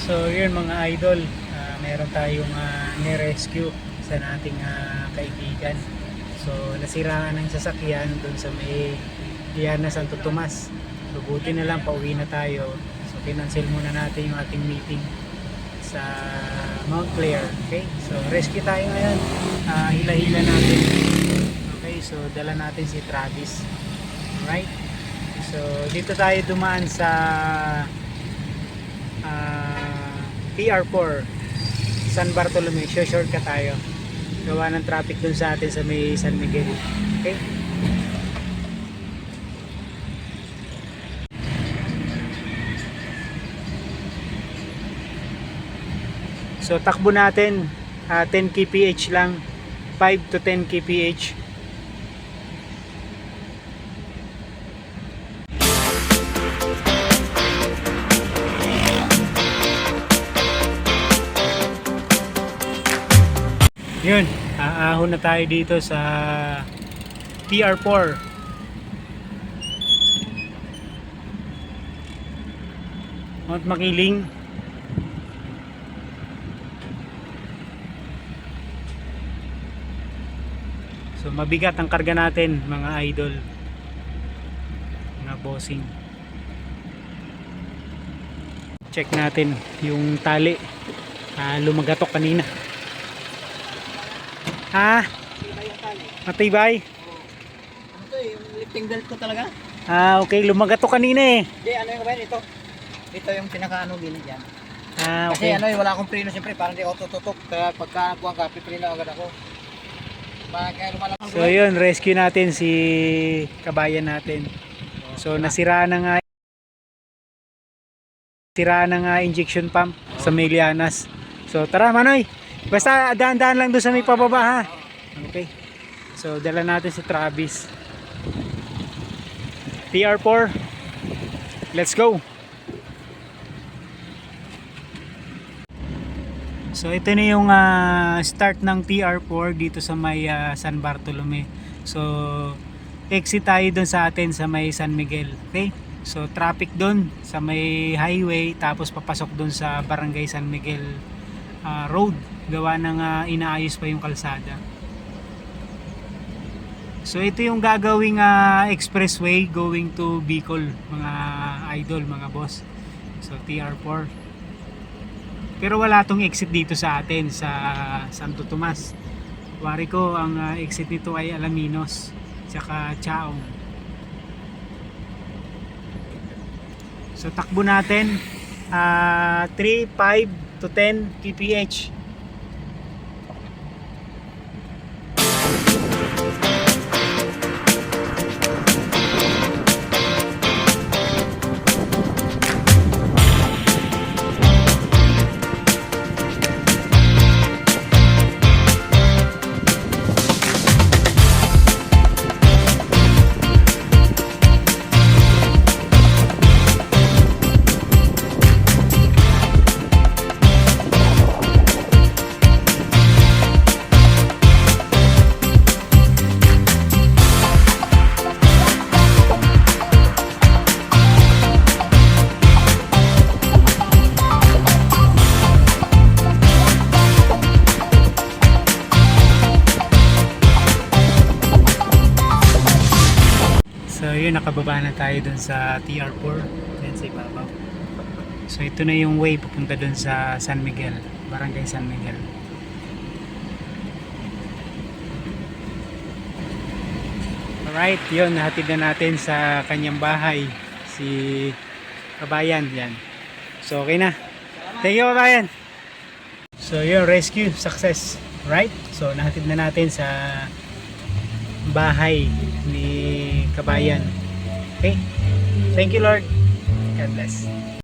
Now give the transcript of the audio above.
So yun mga idol, ah, meron tayong uh, ni-rescue sa nating ah, kaibigan. So nasiraan ng sasakyan doon sa may Diana Santo Tomas. So buti na lang pauwi na tayo. So kinancel muna natin yung ating meeting sa Mount Clair. Okay? So rescue tayo ngayon. Ah, hila-hila natin. Okay, so dala natin si Travis. Alright? So dito tayo dumaan sa ah, PR4 San Bartolome. Sure shortcut tayo. Gawa ng traffic dun sa atin sa may San Miguel. Okay? So takbo natin ah, 10 kph lang 5 to 10 kph Yun, aahon na tayo dito sa PR4 Mount Makiling. So mabigat ang karga natin mga idol. Mga bossing. Check natin yung tali. Ah, lumagatok kanina Ha? Matibay? Ano to eh, yung lifting belt ko talaga? Ah, okay. Lumagatok kanina eh. Hindi, ano yung kabayan? Ito. Ito yung pinaka-ano gilid yan. Ah, Kasi okay. ano, eh, wala akong preno siyempre, parang di ako tututok. Kaya pagka nakuha ka, pipreno agad ako. Kaya lumalabang So yun, rescue natin si kabayan natin. So nasira na nga sira na nga injection pump sa Milianas. So tara Manoy, basta daan-daan lang doon sa may pababa ha. Okay. So dala natin si Travis. PR4. Let's go. So ito na yung ah, start ng PR4 dito sa may ah, San Bartolome. So exit tayo doon sa atin sa may San Miguel. Okay? So traffic doon sa may highway tapos papasok doon sa Barangay San Miguel ah, Road. Gawa ng ah, inaayos pa yung kalsada. So ito yung gagawing ah, expressway going to Bicol mga idol, mga boss. So TR4. Pero wala tong exit dito sa atin sa Santo Tomas. Wari ko ang ah, exit nito ay Alaminos tsaka Chaong. So takbo natin ah 3, 5 to 10 kph. Yun, nakababa na tayo dun sa TR4. Yan sa ibabaw. So ito na yung way papunta dun sa San Miguel. Barangay San Miguel. Alright, yun, nahatid na natin sa kanyang bahay. Si Kabayan, yan. So okay na. Thank you, Kabayan. So yun, rescue, success. Right? So nahatid na natin sa bahay Kabayan. Okay? Thank you, Lord. God bless.